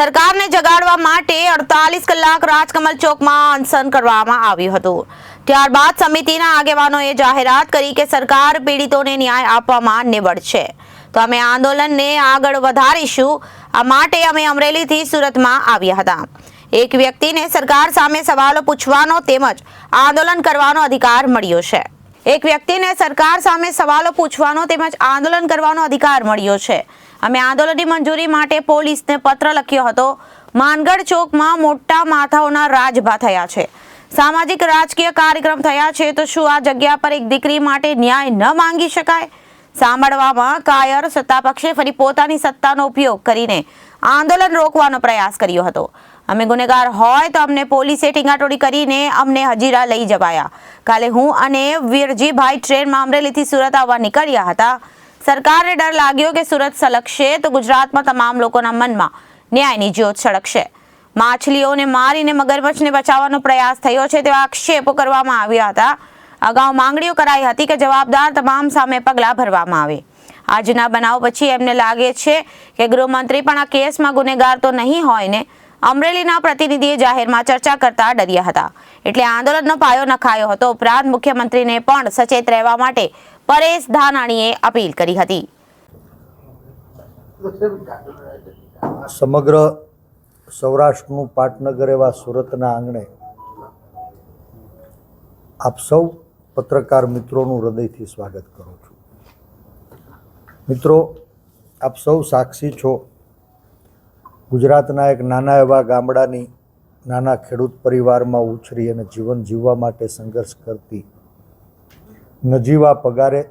સરકારને જગાડવા માટે અડતાલીસ કલાક રાજકમલ ચોકમાં અનશન કરવામાં આવ્યું હતું. ત્યારબાદ સમિતિના આગેવાનોએ જાહેરાત કરી કે સરકાર પીડિતોને ન્યાય આપવામાં નિવડ છે. તો અમે આંદોલનને આગળ વધારીશું. આ માટે અમે અમરેલીથી સુરતમાં આવ્યા હતા. એક વ્યક્તિને સરકાર સામે સવાલો પૂછવાનો તેમજ આંદોલન કરવાનો અધિકાર મળ્યો છે. એક વ્યક્તિને સરકાર સામે સવાલો પૂછવાનો તેમજ આંદોલન કરવાનો અધિકાર મળ્યો છે. અમે આંદોલનની મંજૂરી માટે પોલીસને પત્ર લખ્યો હતો. માનગઢ ચોકમાં મોટા માથાઓના રાજભા થયા છે. સામાજિક રાજકીય કાર્યક્રમ થયા છે તો શું આ જગ્યા પર એક દીકરી માટે ન્યાય ન માંગી શકાય? સાંભળવામાં કાયર સત્તાપક્ષે ફરી પોતાની સત્તાનો ઉપયોગ કરીને આંદોલન રોકવાનો પ્રયાસ કર્યો હતો. અમે ગુનેગાર હોય તો અમને પોલીસે ટીંગાટોડી કરીને અમને હજીરા લઈ જવાયા. કાલે હું અને વીરજીભાઈ ટ્રેનમાં અમરેલીથી સુરત આવવા નીકળ્યા હતા. સરકારને ડર લાગ્યો કે સુરત સલગશે તો ગુજરાતમાં તમામ લોકોના મનમાં ન્યાયની જ્યોત સળગશે. માછલીઓને મારીને મગરમચ્છને બચાવવાનો પ્રયાસ થયો છે તેવા આક્ષેપો કરવામાં આવ્યા હતા. અગાઉ માંગણીઓ કરાઈ હતી કે જવાબદાર તમામ સામે પગલાં ભરવામાં આવે. આજના બનાવ પછી એમને લાગે છે કે ગૃહમંત્રી પણ આ કેસમાં ગુનેગાર તો નહીં હોય ને અમરેલીના પ્રતિનિધિએ જાહેરમાં ચર્ચા કરતા ડર્યા હતા. એટલે આંદોલનનો પાયો નખાયો હતો. ઉપરાંત મુખ્યમંત્રીને પણ સચેત રહેવા માટે પરેશ ધાનાણીએ અપીલ કરી હતી. સમગ્ર સૌરાષ્ટ્રનું પાટનગર એવા સુરતના આંગણે આપ સૌ પત્રકાર મિત્રોનું હૃદયથી સ્વાગત કરું છું. મિત્રો, આપ સૌ સાક્ષી છો ગુજરાતના એક નાના એવા ગામડાની નાના ખેડૂત પરિવારમાં ઉછરી અને જીવન જીવવા માટે સંઘર્ષ કરતી નજીવા પગારે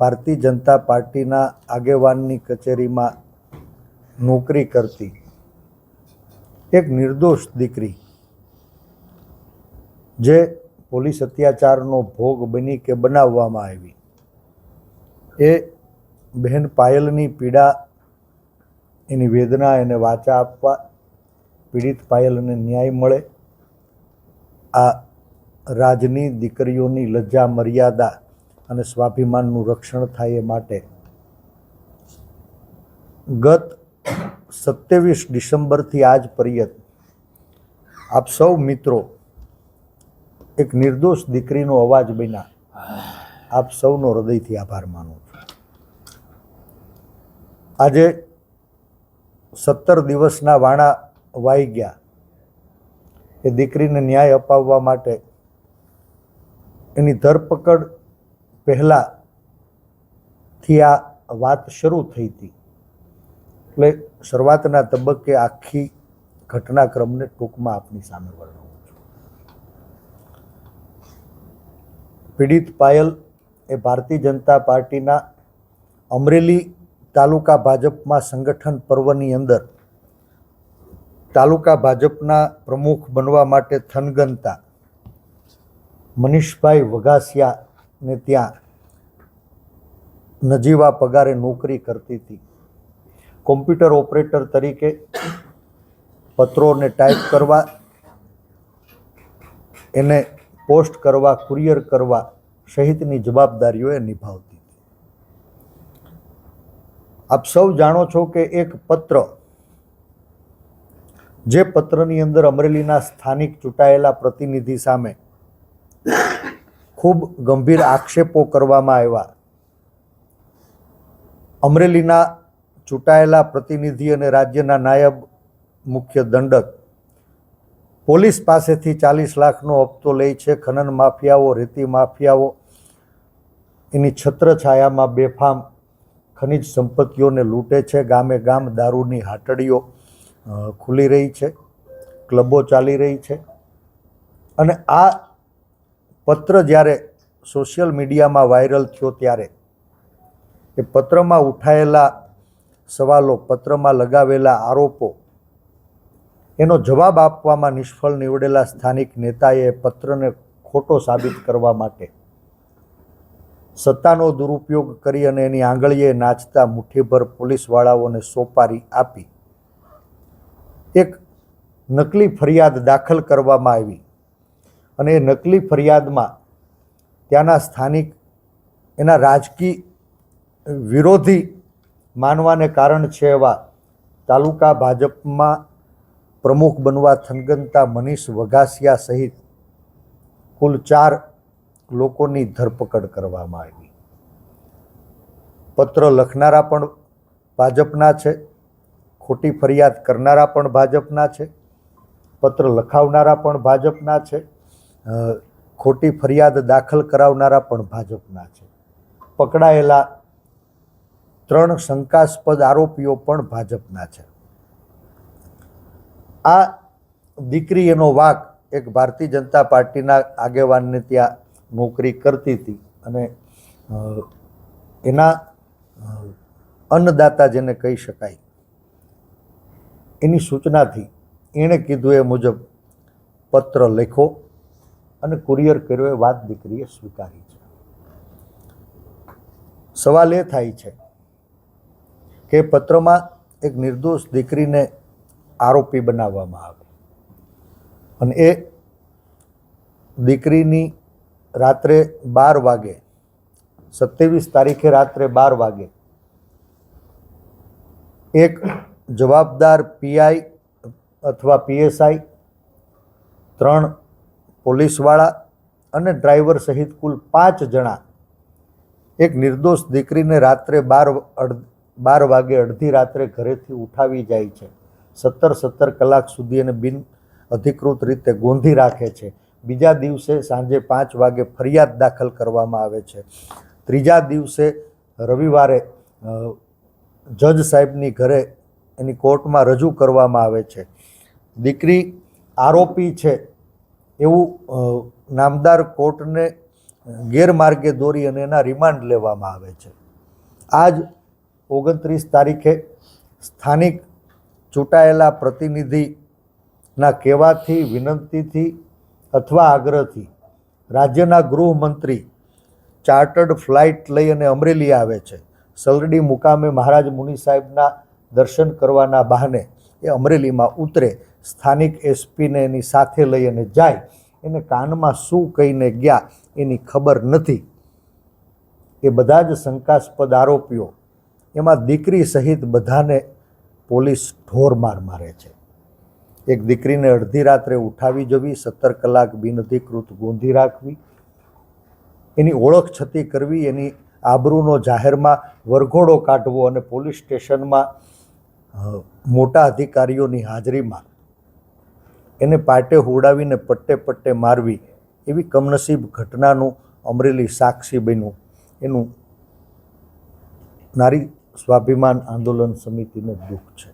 ભારતીય જનતા પાર્ટીના આગેવાનની કચેરીમાં નોકરી કરતી. એક નિર્દોષ દીકરી, જે પોલીસ અત્યાચારનો ભોગ બની કે બનાવવામાં આવી. એ બહેન પાયલની પીડા એની વેદના એને વાચા આપવા પીડિત પાયલને ન્યાય મળે. આ રાજની દીકરીઓની લજ્જા, મર્યાદા અને સ્વાભિમાનનું રક્ષણ થાય એ માટે ગત સત્યાવીસ ડિસેમ્બરથી આજ પર્યત આપ સૌ મિત્રો એક નિર્દોષ દીકરીનો અવાજ બન્યા. આપ સૌનો હૃદયથી આભાર માનું છું. આજે સત્તર દિવસના વાણા વાઈ ગયા. એ દીકરીને ન્યાય અપાવવા માટે એની ધરપકડ પહેલાંથી આ વાત શરૂ થઈ હતી. એટલે શરૂઆતના તબક્કે આખી ઘટનાક્રમને ટૂંકમાં આપની સામે વર્ણવું છું. પીડિત પાયલ એ ભારતીય જનતા પાર્ટીના અમરેલી તાલુકા ભાજપમાં સંગઠન પર્વની અંદર તાલુકા ભાજપના પ્રમુખ બનવા માટે થનગનતા. મનીષભાઈ વઘાસિયાને ત્યાં નજીવા પગારે નોકરી કરતી હતી. કોમ્પ્યુટર ઓપરેટર તરીકે પત્રોને ટાઈપ કરવા, એને પોસ્ટ કરવા, કુરિયર કરવા સહિતની જવાબદારીઓ એ નિભાવતી આપ સૌ જાણો છો કે એક પત્ર જે પત્રની અંદર અમરેલીના સ્થાનિક ચૂંટાયેલા પ્રતિનિધિ સામે ખૂબ ગંભીર આક્ષેપો કરવામાં આવ્યા. અમરેલીના ચૂંટાયેલા પ્રતિનિધિ અને રાજ્યના નાયબ મુખ્ય દંડક પોલીસ પાસેથી ચાલીસ લાખનો હપ્તો લે છે. ખનન માફિયાઓ, રેતી માફિયાઓ, એની છત્રછાયામાં બેફામ ખનિજ સંપત્તિઓને લૂંટે છે. ગામે ગામ દારૂની હાટડીઓ ખુલી રહી છે. ક્લબો ચાલી રહી છે. અને આ પત્ર જ્યારે સોશિયલ મીડિયામાં વાયરલ થયો ત્યારે એ પત્રમાં ઉઠાયેલા સવાલો, પત્રમાં લગાવેલા આરોપો, એનો જવાબ આપવામાં નિષ્ફળ નીવડેલા સ્થાનિક નેતાએ પત્રને ખોટો સાબિત કરવા માટે સત્તાનો દુરુપયોગ કરી અને એની આંગળીએ નાચતા મુઠ્ઠીભર પોલીસવાળાઓને સોપારી આપી. એક નકલી ફરિયાદ દાખલ કરવામાં આવી અને એ નકલી ફરિયાદમાં ત્યાંના સ્થાનિક એના રાજકીય વિરોધી માનવાને કારણ છે એવા તાલુકા ભાજપમાં પ્રમુખ બનવા થનગનતા મનીષ વઘાસિયા સહિત કુલ ચાર લોકોની ધરપકડ કરવામાં આવી. પત્ર લખનારા પણ ભાજપના છે. ખોટી ફરિયાદ કરનારા પણ ભાજપના છે. પત્ર લખાવનારા પણ ભાજપના છે. ખોટી ફરિયાદ દાખલ કરાવનારા પણ ભાજપના છે. પકડાયેલા ત્રણ શંકાસ્પદ આરોપીઓ પણ ભાજપના છે. આ દીકરી એનો વાક એક ભારતીય જનતા પાર્ટીના આગેવાનને ત્યાં નોકરી કરતી હતી અને એના અન્નદાતા જેને કહી શકાય, એની સૂચનાથી એણે કીધું એ મુજબ પત્ર લખો અને કુરિયર કર્યો એ વાત દીકરીએ સ્વીકારી છે. સવાલ એ થાય છે કે પત્રમાં એક નિર્દોષ દીકરીને આરોપી બનાવવામાં આવે અને એ દીકરીની રાત્રે બાર વાગે, સત્યાવીસ તારીખે રાત્રે બાર વાગે, એક જવાબદાર પીઆઈ અથવા પીએસઆઈ, ત્રણ પોલીસવાળા અને ડ્રાઈવર સહિત કુલ પાંચ જણા એક નિર્દોષ દીકરીને રાત્રે બાર બાર વાગે અડધી રાત્રે ઘરેથી ઉઠાવી જાય છે. સત્તર સત્તર કલાક સુધી એને બિન અધિકૃત રીતે ગોંધી રાખે છે. બીજા દિવસે સાંજે પાંચ વાગે ફરિયાદ દાખલ કરવામાં આવે છે. ત્રીજા દિવસે રવિવારે જજ સાહેબની ઘરે એની કોર્ટમાં રજૂ કરવામાં આવે છે. દીકરી આરોપી છે એવું નામદાર કોર્ટને ગેરમાર્ગે દોરી અને એના રિમાન્ડ લેવામાં આવે છે. આજ ઓગણત્રીસ તારીખે સ્થાનિક ચૂંટાયેલા પ્રતિનિધિના કહેવાથી, વિનંતીથી અથવા આગ્રહથી. રાજ્યના ગૃહમંત્રી ચાર્ટર્ડ ફ્લાઇટ લઈ અને અમરેલી આવે છે. સલરડી મુકામે મહારાજ મુનિ સાહેબના દર્શન કરવાના બહાને એ અમરેલીમાં ઉતરે. સ્થાનિક એસપીને એની સાથે લઈ અને જાય. એને કાનમાં શું કહીને ગયા એની ખબર નથી. એ બધા જ શંકાસ્પદ આરોપીઓ. એમાં દીકરી સહિત બધાને પોલીસ ઢોરમાર મારે છે. એક દીકરીને અડધી રાત્રે ઉઠાવી જવી, સત્તર કલાક બિનઅધિકૃત ગોંધી રાખવી, એની ઓળખ છતી કરવી, એની આબરૂનો જાહેરમાં વરઘોડો કાઢવો અને પોલીસ સ્ટેશનમાં મોટા અધિકારીઓની હાજરીમાં એને પાટે હુડાવીને પટ્ટે પટ્ટે મારવી એવી કમનસીબ ઘટનાનું અમરેલી સાક્ષી બન્યું. એનું નારી સ્વાભિમાન આંદોલન સમિતિને દુઃખ છે.